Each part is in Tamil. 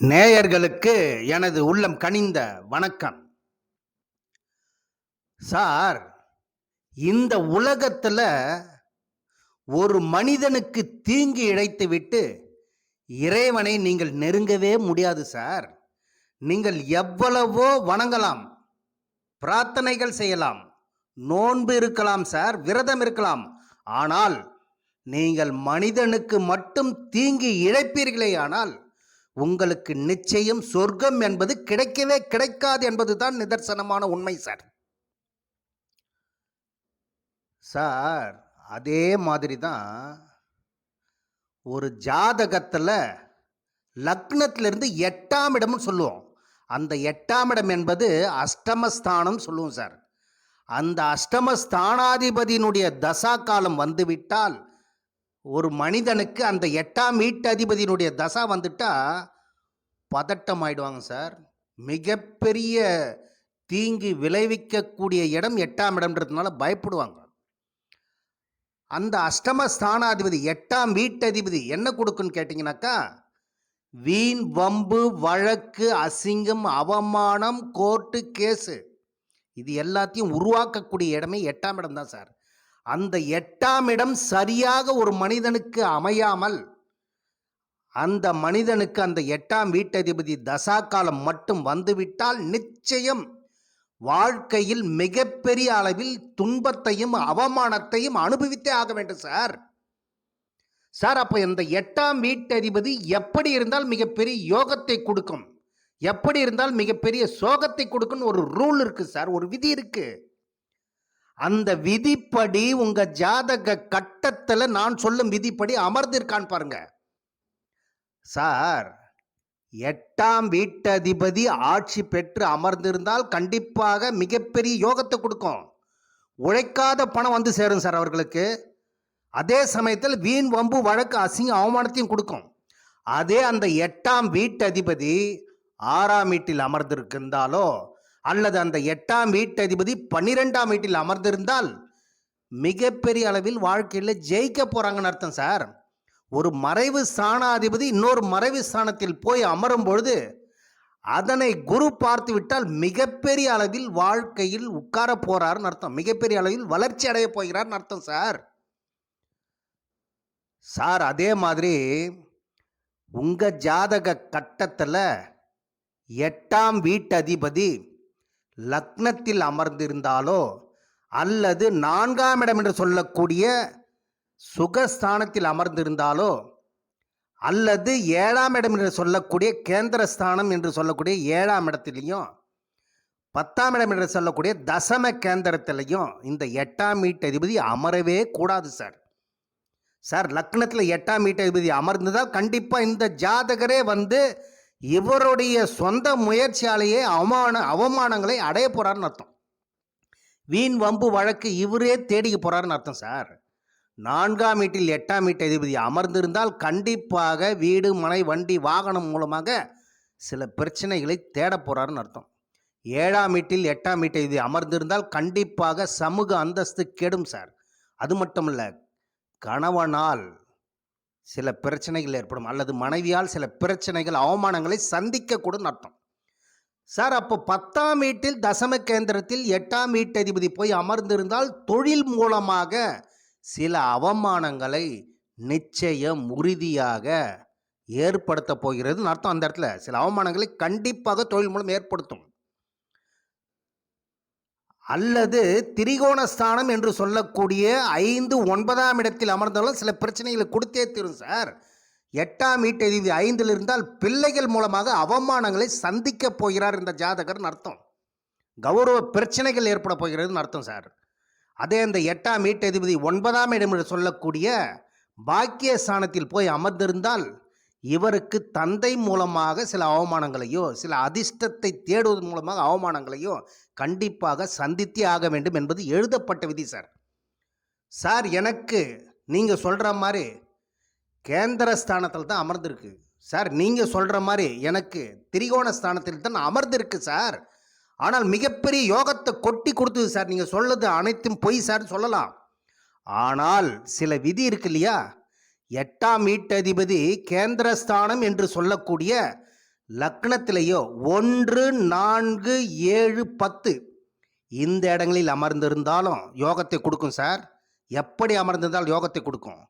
நேயர்களுக்கு எனது உள்ளம் கனிந்த வணக்கம். சார் இந்த உலகத்தில் ஒரு மனிதனுக்கு தீங்கு இழைத்து விட்டு இறைவனை நீங்கள் நெருங்கவே முடியாது சார். நீங்கள் எவ்வளவோ வணங்கலாம் பிரார்த்தனைகள் செய்யலாம் நோன்பு இருக்கலாம் சார் விரதம் இருக்கலாம். ஆனால் நீங்கள் மனிதனுக்கு மட்டும் தீங்கு இழைப்பீர்களே ஆனால் உங்களுக்கு நிச்சயம் சொர்க்கம் என்பது கிடைக்கவே கிடைக்காது என்பதுதான் நிதர்சனமான உண்மை சார். சார் அதே மாதிரி தான் ஒரு ஜாதகத்தில் லக்னத்திலிருந்து எட்டாம் இடம்னு சொல்லுவோம். அந்த எட்டாம் இடம் என்பது அஷ்டமஸ்தானம் சொல்லுவோம் சார். அந்த அஷ்டமஸ்தானாதிபதியினுடைய தசா காலம் வந்துவிட்டால் ஒரு மனிதனுக்கு அந்த எட்டாம் வீட்டதிபதியினுடைய தசா வந்துட்டா பதட்டம் ஆயிடுவாங்க சார். மிகப்பெரிய தீங்கு விளைவிக்கக்கூடிய இடம் எட்டாம் இடம்ன்றதுனால பயப்படுவாங்க. அந்த அஷ்டம ஸ்தானாதிபதி எட்டாம் வீட்டதிபதி என்ன கொடுக்குன்னு கேட்டிங்கனாக்கா வீண் வம்பு வழக்கு அசிங்கம் அவமானம் கோர்ட்டு கேஸு இது எல்லாத்தையும் உருவாக்கக்கூடிய இடமே எட்டாம் இடம் தான் சார். அந்த எட்டாம் இடம் சரியாக ஒரு மனிதனுக்கு அமையாமல் அந்த மனிதனுக்கு அந்த எட்டாம் வீட்டதிபதி தசா காலம் மட்டும் வந்துவிட்டால் நிச்சயம் வாழ்க்கையில் மிகப்பெரிய அளவில் துன்பத்தையும் அவமானத்தையும் அனுபவித்தே ஆக வேண்டும் சார். சார் அப்போ இந்த எட்டாம் வீட்டதிபதி எப்படி இருந்தால் மிகப்பெரிய யோகத்தை கொடுக்கும்? எப்படி இருந்தால் மிகப்பெரிய சோகத்தை கொடுக்கும்னு ஒரு ரூல் இருக்கு சார். ஒரு விதி இருக்குது அந்த விதிப்படி உங்க ஜாதக கட்டத்தில் நான் சொல்லும் விதிப்படி அமர்ந்திருக்கான் பாருங்க. சார் எட்டாம் வீட்டதிபதி ஆட்சி பெற்று அமர்ந்திருந்தால் கண்டிப்பாக மிகப்பெரிய யோகத்தை கொடுக்கும். உழைக்காத பணம் வந்து சேரும் சார் அவர்களுக்கு. அதே சமயத்தில் வீண் வம்பு வழக்கு அசிங்க அவமானத்தையும் கொடுக்கும். அதே அந்த எட்டாம் வீட்டதிபதி ஆறாம் வீட்டில் அமர்ந்திருக்கின்றாலோ அல்லது அந்த எட்டாம் வீட்டதிபதி பன்னிரெண்டாம் வீட்டில் அமர்ந்திருந்தால் மிகப்பெரிய அளவில் வாழ்க்கையில் ஜெயிக்க போகிறாங்கன்னு அர்த்தம் சார். ஒரு மறைவு ஸ்தானாதிபதி இன்னொரு மறைவு ஸ்தானத்தில் போய் அமரும் பொழுது அதனை குரு பார்த்து விட்டால் மிகப்பெரிய அளவில் வாழ்க்கையில் உட்கார போறாருன்னு அர்த்தம். மிகப்பெரிய அளவில் வளர்ச்சி அடைய போகிறார்னு அர்த்தம் சார். சார் அதே மாதிரி உங்கள் ஜாதக கட்டத்தில் எட்டாம் வீட்டதிபதி லக்னத்தில் அமர்ந்திருந்தாலோ அல்லது நான்காம் இடம் என்று சொல்லக்கூடிய சுகஸ்தானத்தில் அமர்ந்திருந்தாலோ அல்லது ஏழாம் இடம் என்று சொல்லக்கூடிய கேந்திரஸ்தானம் என்று சொல்லக்கூடிய ஏழாம் இடத்துலையும் பத்தாம் இடம் என்று சொல்லக்கூடிய தசம கேந்திரத்திலையும் இந்த எட்டாம் வீட்டதிபதி அமரவே கூடாது சார். சார் லக்னத்தில் எட்டாம் வீட்டதிபதி அமர்ந்ததால் கண்டிப்பாக இந்த ஜாதகரே வந்து இவருடைய சொந்த முயற்சியாலேயே அவமான அவமானங்களை அடைய போறாருன்னு அர்த்தம். வீண் வம்பு வழக்கு இவரே தேடிக்க போகிறாருன்னு அர்த்தம் சார். நான்காம் வீட்டில் எட்டாம் வீட்டு அதிபதி அமர்ந்திருந்தால் கண்டிப்பாக வீடு மனை வண்டி வாகனம் மூலமாக சில பிரச்சனைகளை தேட போகிறாருன்னு அர்த்தம். ஏழாம் வீட்டில் எட்டாம் வீட்டு இது அமர்ந்திருந்தால் கண்டிப்பாக சமூக அந்தஸ்து கெடும் சார். அது மட்டும் இல்லை கணவனால் சில பிரச்சனைகள் ஏற்படும் அல்லது மனைவியால் சில பிரச்சனைகள் அவமானங்களை சந்திக்கக்கூடும் அர்த்தம். சார் அப்போ பத்தாம் வீட்டில் தசம கேந்திரத்தில் எட்டாம் வீட்டதிபதி போய் அமர்ந்திருந்தால் தொழில் மூலமாக சில அவமானங்களை நிச்சயம் உறுதியாக ஏற்படுத்த போகிறதுன்னு அர்த்தம் அந்த இடத்துல. சில அவமானங்களை கண்டிப்பாக தொழில் மூலம் ஏற்படுத்தும். அல்லது திரிகோணஸ்தானம் என்று சொல்லக்கூடிய ஐந்து ஒன்பதாம் இடத்தில் அமர்ந்தாலும் சில பிரச்சனைகளை கொடுத்தே தீரும் சார். எட்டாம் வீட்டதிபதி ஐந்தில் இருந்தால் பிள்ளைகள் மூலமாக அவமானங்களை சந்திக்க போகிறார் இந்த ஜாதகர்னு அர்த்தம். கௌரவ பிரச்சனைகள் ஏற்பட போகிறதுன்னு அர்த்தம் சார். அதே அந்த எட்டாம் வீட்டதிபதி ஒன்பதாம் இடம் என்று சொல்லக்கூடிய பாக்கிய ஸ்தானத்தில் போய் அமர்ந்திருந்தால் இவருக்கு தந்தை மூலமாக சில அவமானங்களையோ சில அதிர்ஷ்டத்தை தேடுவதன் மூலமாக அவமானங்களையோ கண்டிப்பாக சந்தித்தே ஆக வேண்டும் என்பது எழுதப்பட்ட விதி சார். சார் எனக்கு நீங்கள் சொல்கிற மாதிரி கேந்திர ஸ்தானத்தில் தான் அமர்ந்திருக்கு. சார் நீங்கள் சொல்கிற மாதிரி எனக்கு திரிகோண ஸ்தானத்தில் தான் அமர்ந்திருக்கு சார். ஆனால் மிகப்பெரிய யோகத்தை கொட்டி கொடுத்தது சார். நீங்கள் சொல்லது அனைத்தும் பொய் சார் சொல்லலாம். ஆனால் சில விதி இருக்கு இல்லையா? எட்டாம் வீட்டதிபதி கேந்திரஸ்தானம் என்று சொல்லக்கூடிய லக்னத்திலேயோ ஒன்று நான்கு ஏழு பத்து. இந்த இடங்களில் அமர்ந்திருந்தாலும் யோகத்தை கொடுக்கும் சார். எப்படி அமர்ந்திருந்தால் யோகத்தை கொடுக்கும்?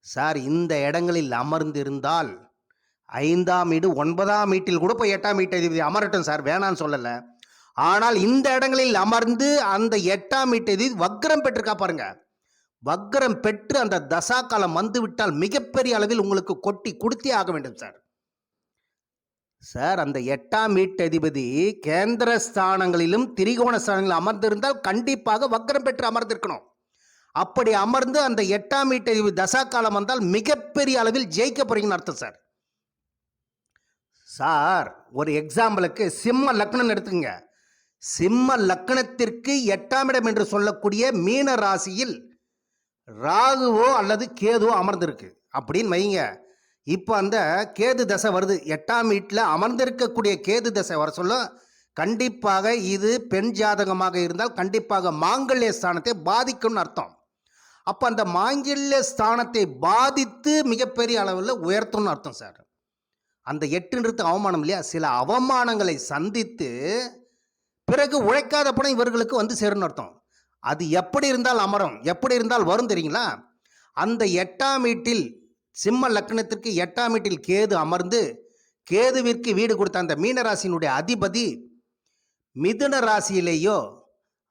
சார் இந்த இடங்களில் அமர்ந்திருந்தால் ஐந்தாம் வீடு ஒன்பதாம் வீட்டில் கூட போய் எட்டாம் வீட்டதிபதி அமரட்டும் சார். வேணான்னு சொல்லலை. ஆனால் இந்த இடங்களில் அமர்ந்து அந்த எட்டாம் வீட்டை வக்ரம் பெற்றிருக்கா பாருங்கள் வக்ரம் பெற்று அந்த தசா காலம் வந்துவிட்டால் மிகப்பெரிய அளவில் உங்களுக்கு கொட்டி கொடுத்தே ஆக வேண்டும் சார். சார் அந்த எட்டாம் வீட்டதிபதி கேந்திர ஸ்தானங்களிலும் திரிகோண ஸ்தானங்களில் அமர்ந்திருந்தால் கண்டிப்பாக வக்ரம் பெற்று அமர்ந்திருக்கணும். அப்படி அமர்ந்து அந்த எட்டாம் வீட்டதிபதி தசா காலம் வந்தால் மிகப்பெரிய அளவில் ஜெயிக்க போறீங்கன்னு அர்த்தம் சார். சார் ஒரு எக்ஸாம்பிளுக்கு சிம்ம லக்னம் எடுத்துங்க சிம்ம லக்னத்திற்கு எட்டாம் இடம் என்று சொல்லக்கூடிய மீன ராசியில் ராகுவோ அல்லது கேதுவோ அமர்ந்திருக்கு. அப்படின்னு வைங்க. இப்போ அந்த கேது தசை வருது. எட்டாம் வீட்டில் அமர்ந்திருக்கக்கூடிய கேது தசை வர சொல்ல கண்டிப்பாக இது பெண் ஜாதகமாக இருந்தால் கண்டிப்பாக மாங்கல்ய ஸ்தானத்தை பாதிக்கும்னு அர்த்தம். அப்போ அந்த மாங்கல்ய ஸ்தானத்தை பாதித்து மிகப்பெரிய அளவில் உயர்த்தும்னு அர்த்தம் சார். அந்த எட்டுன்றது அவமானம் இல்லையா? சில அவமானங்களை சந்தித்து பிறகு உழைக்காத பணம் இவர்களுக்கு வந்து சேரும்னு அர்த்தம். அது எப்படி இருந்தால் அமரும்? எப்படி இருந்தால் வரும் தெரியுங்களா? அந்த எட்டாம் வீட்டில் சிம்ம லக்னத்திற்கு எட்டாம் வீட்டில் கேது அமர்ந்து கேதுவிற்கு வீடு கொடுத்த அந்த மீனராசியினுடைய அதிபதி மிதுன ராசியிலேயோ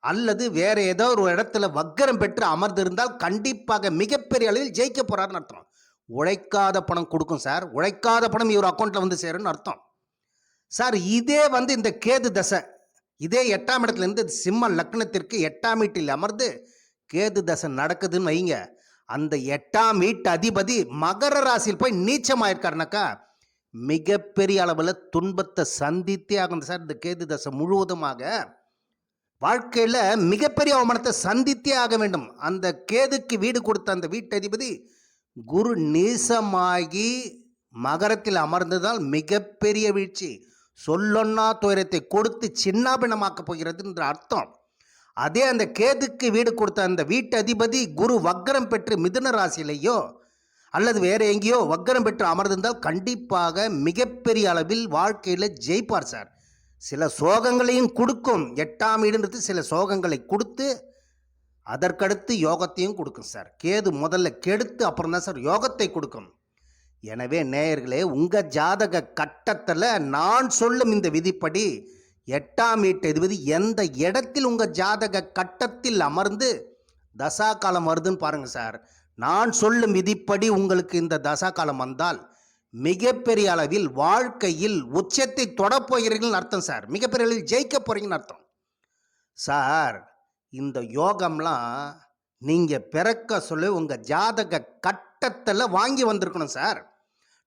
அல்லது வேற ஏதோ ஒரு இடத்துல வக்கரம் பெற்று அமர்ந்திருந்தால் கண்டிப்பாக மிகப்பெரிய அளவில் ஜெயிக்க போறாருன்னு அர்த்தம். உழைக்காத பணம் கொடுக்கும் சார். உழைக்காத பணம் இவர் அக்கௌண்ட்டில் வந்து சேரும்னு அர்த்தம். சார் இதே வந்து இந்த கேது தசை. இதே எட்டாம் இடத்துலேருந்து சிம்ம லக்னத்திற்கு எட்டாம் வீட்டில் அமர்ந்து கேது தசை நடக்குதுன்னு வைங்க. அந்த எட்டாம் வீட்டு அதிபதி மகர ராசியில் போய் நீச்சமாயிருக்காருனாக்கா மிகப்பெரிய அளவில் துன்பத்தை சந்தித்தே ஆகும் சார். இந்த கேது தசை முழுவதுமாக வாழ்க்கையில் மிகப்பெரிய அவமானத்தை சந்தித்தே ஆக வேண்டும். அந்த கேதுக்கு வீடு கொடுத்த அந்த வீட்டு அதிபதி குரு நீசமாகி மகரத்தில் அமர்ந்ததால் மிகப்பெரிய வீழ்ச்சி. சொல்லொன்னா துயரத்தை கொடுத்து சின்னாபினமாக்கப் போகிறது என்ற அர்த்தம். அதே அந்த கேதுக்கு வீடு கொடுத்த அந்த வீட்டு அதிபதி குரு வக்கரம் பெற்று மிதுன ராசியிலேயோ அல்லது வேற எங்கேயோ வக்கரம் பெற்று அமர்ந்திருந்தால் கண்டிப்பாக மிகப்பெரிய அளவில் வாழ்க்கையில் ஜெயிப்பார் சார். சில சோகங்களையும் கொடுக்கும். எட்டாம் வீடுன்றது சில சோகங்களை கொடுத்து அதற்கடுத்து யோகத்தையும் கொடுக்கும் சார். கேது முதல்ல கெடுத்து அப்புறம் தான் சார் யோகத்தை கொடுக்கும். எனவே நேயர்களே உங்கள் ஜாதக கட்டத்தில் நான் சொல்லும் இந்த விதிப்படி எட்டாம் வீட்டு அதிபதி எந்த இடத்தில் உங்கள் ஜாதக கட்டத்தில் அமர்ந்து தசா காலம் வருதுன்னு பாருங்கள் சார். நான் சொல்லும் விதிப்படி உங்களுக்கு இந்த தசா காலம் வந்தால் மிகப்பெரிய அளவில் வாழ்க்கையில் உச்சத்தை தொடப்போகிறீர்கள் அர்த்தம் சார். மிகப்பெரிய அளவில் ஜெயிக்க போகிறீங்கன்னு அர்த்தம். சார் இந்த யோகம்லாம் நீங்கள் பிறக்க சொல்ல உங்கள் ஜாதக கட்டத்தில் வாங்கி வந்திருக்கணும் சார்.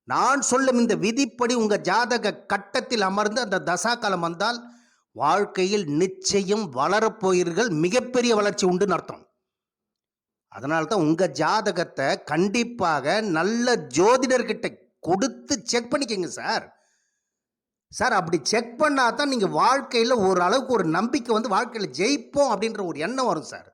நான் சொல்லும் இந்த விதிப்படி உங்கள் ஜாதக கட்டத்தில் அமர்ந்து அந்த தசா காலம் வந்தால் வாழ்க்கையில் நிச்சயம் வளரப்போகிறீர்கள் மிகப்பெரிய வளர்ச்சி உண்டுன்னு அர்த்தம். அதனால தான் உங்கள் ஜாதகத்தை கண்டிப்பாக நல்ல ஜோதிடர்கிட்ட கொடுத்து செக் பண்ணிக்கோங்க சார் சார் அப்படி செக் பண்ணால் தான் நீங்கள் வாழ்க்கையில் ஓரளவுக்கு ஒரு நம்பிக்கை வந்து வாழ்க்கையில் ஜெயிப்போம் அப்படின்ற ஒரு எண்ணம் வரும் சார்